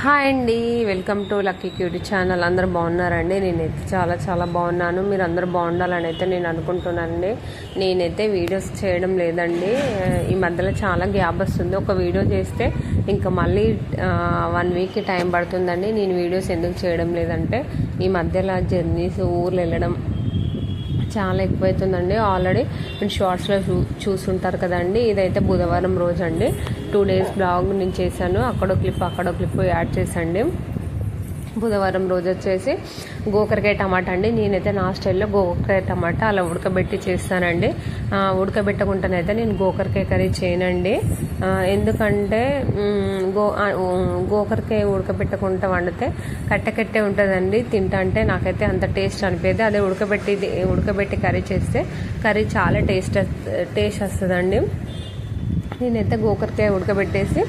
Hi అండి welcome to Lucky Cutie channel. అందరూ బాగున్నారండి? నేనైతే చాలా చాలా బాగున్నాను. మీరు అందరూ బాగుండాలని అయితే నేను అనుకుంటున్నానండి. నేనైతే వీడియోస్ చేయడం లేదండి. ఈ మధ్యలో చాలా గ్యాప్ వస్తుంది. ఒక వీడియో చేస్తే ఇంకా మళ్ళీ వన్ వీక్ టైం పడుతుందండి. నేను వీడియోస్ ఎందుకు చేయడం లేదంటే ఈ మధ్యలో జర్నీస్ ఊర్లు వెళ్ళడం చాలా ఎక్కువైతుందండి. ఆల్రెడీ మీరు షార్ట్స్లో చూ చూసుంటారు కదండి. ఇదైతే బుధవారం రోజు అండి టూ డేస్ బ్లాగ్ నేను చేశాను. అక్కడో క్లిప్ అక్కడో క్లిప్ యాడ్ చేసండి బుధవారం రోజు వచ్చేసి గోకరకాయ టమాటా అండి. నేనైతే నా స్టైల్లో గోకరకాయ టమాటా అలా ఉడకబెట్టి చేస్తానండి. ఉడకబెట్టకుండానైతే నేను గోకరకాయ కర్రీ చేయనండి. ఎందుకంటే గో గోకరకాయ ఉడకబెట్టకుండా వండితే కట్టెకట్టే ఉంటుందండి. తింటా అంటే నాకైతే అంత టేస్ట్ అనిపేది. అదే ఉడకబెట్టి ఉడకబెట్టి కర్రీ చేస్తే కర్రీ చాలా టేస్ట్ టేస్ట్ వస్తుందండి. నేనైతే గోకరకాయ ఉడకబెట్టేసి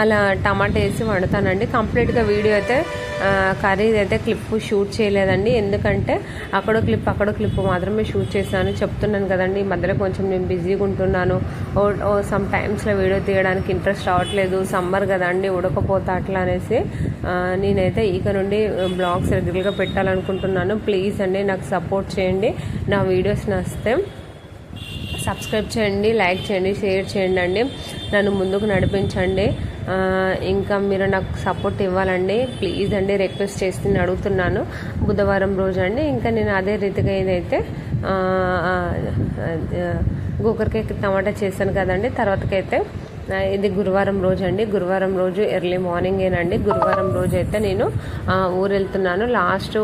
అలా టమాటా వేసి వండుతానండి. కంప్లీట్గా వీడియో అయితే కర్రీ అయితే క్లిప్ షూట్ చేయలేదండి. ఎందుకంటే అక్కడో క్లిప్ అక్కడో క్లిప్ మాత్రమే షూట్ చేశాను. చెప్తున్నాను కదండి ఈ మధ్యలో కొంచెం నేను బిజీగా ఉంటున్నాను. ఓ సమ్ టైమ్స్లో వీడియో తీయడానికి ఇంట్రెస్ట్ రావట్లేదు. సమ్మర్ కదండి ఉడకపోతా అట్లా అనేసి నేనైతే ఇక నుండి బ్లాగ్స్ రెగ్యులర్గా పెట్టాలనుకుంటున్నాను. ప్లీజ్ అండి నాకు సపోర్ట్ చేయండి. నా వీడియోస్ నచ్చితే సబ్స్క్రైబ్ చేయండి లైక్ చేయండి షేర్ చేయండి అండి నన్ను ముందుకు నడిపించండి. ఇంకా మీరు నాకు సపోర్ట్ ఇవ్వాలండి. ప్లీజ్ అండి రిక్వెస్ట్ చేసి అడుగుతున్నాను. బుధవారం రోజు అండి. ఇంకా నేను అదే రీతిగా ఏదైతే గోకరకాయ టమాటా చేశాను కదండి. తర్వాతకైతే ఇది గురువారం రోజు అండి. గురువారం రోజు ఎర్లీ మార్నింగ్ ఏనండి. గురువారం రోజు అయితే నేను ఊరు వెళ్తున్నాను లాస్ట్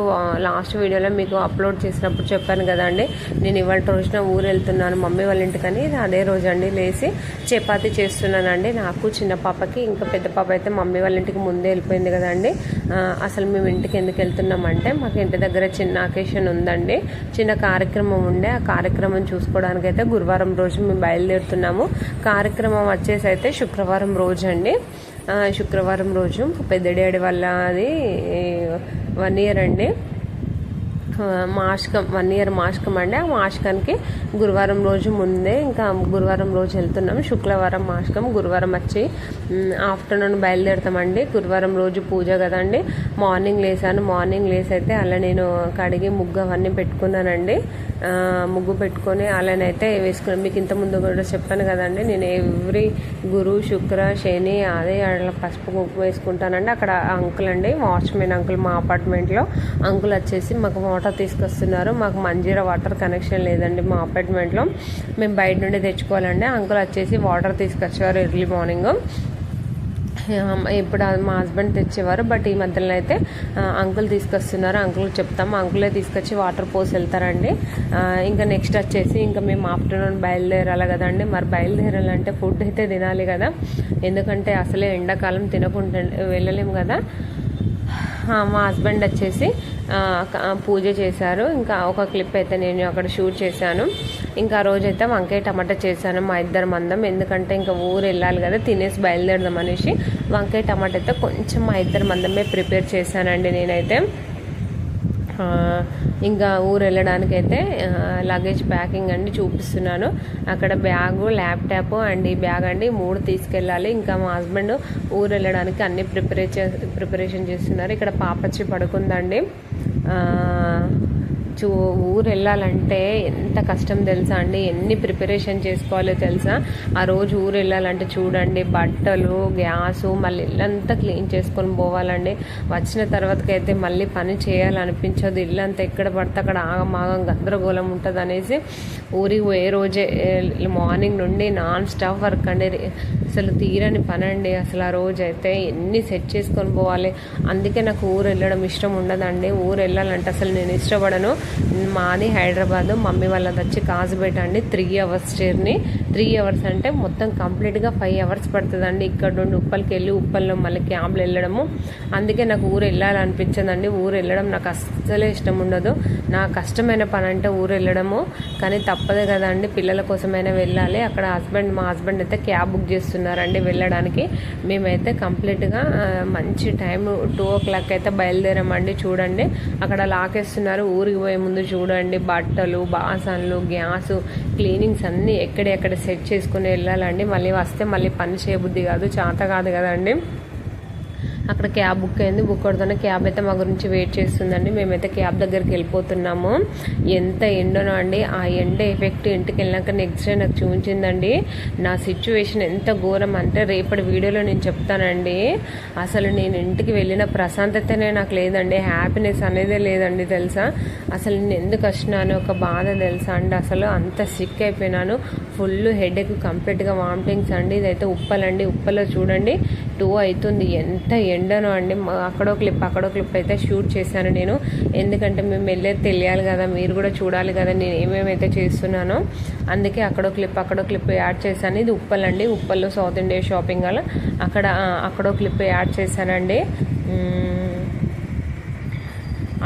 లాస్ట్ వీడియోలో మీకు అప్లోడ్ చేసినప్పుడు చెప్పాను కదండి. నేను ఇవాళ రోజున ఊరు వెళ్తున్నాను మమ్మీ వాళ్ళ ఇంటికని అదే రోజు అండి లేచి చపాతీ చేస్తున్నానండి. నాకు చిన్న పాపకి ఇంకా పెద్ద పాప అయితే మమ్మీ వాళ్ళ ఇంటికి ముందే వెళ్ళిపోయింది కదండి. అసలు మేము ఇంటికి ఎందుకు వెళ్తున్నామంటే మాకు ఇంటి దగ్గర చిన్న అకేషన్ ఉందండి. చిన్న కార్యక్రమం ఉండే. ఆ కార్యక్రమం చూసుకోవడానికి అయితే గురువారం రోజు మేము బయలుదేరుతున్నాము. కార్యక్రమం వచ్చేసి అయితే శుక్రవారం రోజు అండి శుక్రవారం రోజు పెద్ద డాడీ వల్ల అది వన్ ఇయర్ అండి. మాష్కం వన్ ఇయర్ మాష్కం అండి. ఆ మాష్కానికి గురువారం రోజు ముందే ఇంకా గురువారం రోజు వెళ్తున్నాం శుక్రవారం మాష్కం గురువారం వచ్చి ఆఫ్టర్నూన్ బయలుదేరుతామండి. గురువారం రోజు పూజ కదండి. మార్నింగ్ లేసాను. మార్నింగ్ లేసి అయితే అలా నేను కడిగి ముగ్గు అవన్నీ పెట్టుకున్నానండి. ముగ్గు పెట్టుకొని అలానైతే వేసుకున్నాను. మీకు ఇంతకుముందు ముందు కూడా చెప్పాను కదండి. నేను ఎవ్రీ గురు శుక్ర శని అదే అట్లా పసుపు ముగ్గు వేసుకుంటానండి. అక్కడ అంకుల్ అండి. వాచ్మెన్ అంకుల్ మా అపార్ట్మెంట్లో అంకుల్ వచ్చేసి మాకు వాటర్ తీసుకొస్తున్నారు. మాకు మంజీరా వాటర్ కనెక్షన్ లేదండి మా అపార్ట్మెంట్లో. మేము బయట నుండి తెచ్చుకోవాలండి అంకుల్ వచ్చేసి వాటర్ తీసుకొచ్చేవారు ఎర్లీ మార్నింగ్. ఇప్పుడు మా హస్బెండ్ తెచ్చేవారు బట్ ఈ మధ్యలో అయితే అంకుల్ తీసుకొస్తున్నారు. అంకుల్ చెప్తాము అంకులే తీసుకొచ్చి వాటర్ పోసి వెళ్తారండి. ఇంకా నెక్స్ట్ వచ్చేసి ఇంకా మేము ఆఫ్టర్నూన్ బయలుదేరాలి కదండి. మరి బయలుదేరాలంటే ఫుడ్ అయితే తినాలి కదా. ఎందుకంటే అసలే ఎండాకాలం తినకుండా వెళ్ళలేము కదా. మా హస్బెండ్ వచ్చేసి పూజ చేశారు. ఇంకా ఒక క్లిప్ అయితే నేను అక్కడ షూట్ చేశాను. ఇంకా రోజైతే వంకాయ టమాటా చేశాను మా ఇద్దరు మందం ఎందుకంటే ఇంకా ఊరు వెళ్ళాలి కదా తినేసి బయలుదేరదాం అనేసి వంకాయ టమాటా అయితే కొంచెం మా ఇద్దరు మందమే ప్రిపేర్ చేశానండి నేనైతే. ఇంకా ఊరు వెళ్ళడానికి అయితే లగేజ్ ప్యాకింగ్ అండి చూపిస్తున్నాను. అక్కడ బ్యాగు ల్యాప్టాప్ అండ్ ఈ బ్యాగ్ అండి మూడు తీసుకెళ్ళాలి. ఇంకా మా హస్బెండ్ ఊరు వెళ్ళడానికి అన్ని ప్రిపరే ప్రిపరేషన్ చేస్తున్నారు. ఇక్కడ పాపచ్చి పడుకుందండి. చూ ఊరు వెళ్ళాలంటే ఎంత కష్టం తెలుసా అండి? ఎన్ని ప్రిపరేషన్ చేసుకోవాలో తెలుసా? ఆ రోజు ఊరు వెళ్ళాలంటే చూడండి బట్టలు గ్యాసు మళ్ళీ ఇల్లంతా క్లీన్ చేసుకొని పోవాలండి. వచ్చిన తర్వాతకైతే మళ్ళీ పని చేయాలనిపించదు. ఇల్లంతా ఎక్కడ పడితే అక్కడ ఆగమాగం గందరగోళం ఉంటుంది అనేసి ఊరికి పోయే రోజే మార్నింగ్ నుండి నాన్ స్టాప్ వర్క్ అండి. అసలు తీరని పని అండి అసలు ఆ రోజు అయితే ఎన్ని సెట్ చేసుకొని పోవాలి. అందుకే నాకు ఊరు వెళ్ళడం ఇష్టం ఉండదండి. ఊరు వెళ్ళాలంటే అసలు నేను ఇష్టపడను. మాది హైదరాబాద్ మమ్మీ వాళ్ళది వచ్చి కాజుపేట అండి three hours journey three hours అంటే మొత్తం కంప్లీట్గా ఫైవ్ అవర్స్ పడుతుందండి. ఇక్కడ నుండి ఉప్పల్కి వెళ్ళి ఉప్పల్లో మళ్ళీ క్యాంప్లు వెళ్ళడము. అందుకే నాకు ఊరు వెళ్ళాలనిపించదండి. ఊరు వెళ్ళడం నాకు అస్సలే ఇష్టం ఉండదు. నా కష్టమైన పని అంటే ఊరు వెళ్ళడము. కానీ తప్పదు కదండి. పిల్లల కోసమైనా వెళ్ళాలి. అక్కడ హస్బెండ్ మా హస్బెండ్ అయితే క్యాబ్ బుక్ చేస్తున్నారండి వెళ్ళడానికి. మేమైతే కంప్లీట్గా మంచి టైం టూ ఓ క్లాక్ అయితే బయలుదేరామండి. చూడండి. అక్కడ లాకేస్తున్నారు. ఊరికి పోయే ముందు చూడండి బట్టలు బాసన్లు గ్యాస్ క్లీనింగ్స్ అన్నీ ఎక్కడెక్కడ సెట్ చేసుకుని వెళ్ళాలండి. మళ్ళీ వస్తే మళ్ళీ పని చేయబుద్ధి కాదు చేత కాదు కదండి. అక్కడ క్యాబ్ బుక్ అయింది. బుక్ అవుతున్న క్యాబ్ అయితే మా గురించి వెయిట్ చేస్తుందండి. మేమైతే క్యాబ్ దగ్గరికి వెళ్ళిపోతున్నాము. ఎంత ఎండనో అండి. ఆ ఎండ ఎఫెక్ట్ ఇంటికి వెళ్ళాక నెక్స్ట్ డే నాకు చూపించిందండి. నా సిచ్యువేషన్ ఎంత ఘోరం అంటే రేపటి వీడియోలో నేను చెప్తానండి. అసలు నేను ఇంటికి వెళ్ళిన ప్రశాంతతనే నాకు లేదండి. హ్యాపీనెస్ అనేదే లేదండి తెలుసా? అసలు నేను ఎందుకు వచ్చినాను? ఒక బాధ తెలుసా అండి. అసలు అంత సిక్ అయిపోయినాను. ఫుల్ హెడేక్ కంప్లీట్గా వామిటింగ్స్ అండి. ఇదైతే ఉప్పలండి. ఉప్పలో చూడండి. టూ అవుతుంది. ఎంత ఎండను అండి. అక్కడో క్లిప్ అక్కడో క్లిప్ అయితే షూట్ చేశాను నేను. ఎందుకంటే మేము వెళ్ళేది తెలియాలి కదా మీరు కూడా చూడాలి కదా నేను ఏమేమైతే చేస్తున్నానో. అందుకే అక్కడో క్లిప్ అక్కడో క్లిప్ యాడ్ చేశాను. ఇది ఉప్పలండి ఉప్పల్లో సౌత్ ఇండియా షాపింగ్ హాల్ అక్కడ అక్కడో క్లిప్ యాడ్ చేశానండి.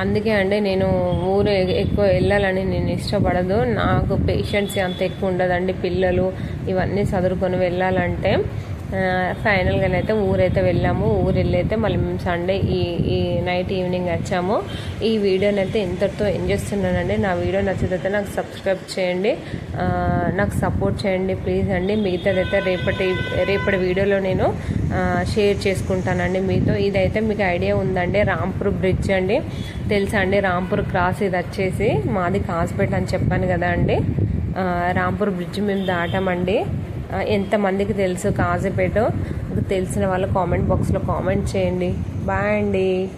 అందుకే అండి నేను ఊరు ఎక్కువ వెళ్ళాలని నేను ఇష్టపడదు. నాకు పేషెన్స్ అంత ఎక్కువ ఉండదండి. పిల్లలు ఇవన్నీ చదువుకొని వెళ్ళాలంటే. ఫైనల్గా అయితే ఊరైతే వెళ్ళాము. ఊరు వెళ్ళైతే మళ్ళీ మేము సండే ఈ ఈ నైట్ ఈవినింగ్ వచ్చాము. ఈ వీడియోని అయితే ఇంతటితో ఎంజాయ్ చేస్తున్నానండి. నా వీడియో నచ్చితే నాకు సబ్స్క్రైబ్ చేయండి. నాకు సపోర్ట్ చేయండి ప్లీజ్ అండి. మిగతాదైతే రేపటి రేపటి వీడియోలో నేను షేర్ చేసుకుంటానండి మీతో. ఇదైతే మీకు ఐడియా ఉందండి. రాంపూర్ బ్రిడ్జ్ అండి. తెలుసా అండి? రాంపూర్ క్రాస్ ఇది వచ్చేసి మాది కాస్పేట అని చెప్పాను కదా అండి. రాంపూర్ బ్రిడ్జ్ మేము దాటామండి. ఎంతమందికి తెలుసు కాజీపేట? తెలిసిన వాళ్ళు కామెంట్ బాక్స్లో కామెంట్ చేయండి. బాయ్ అండి.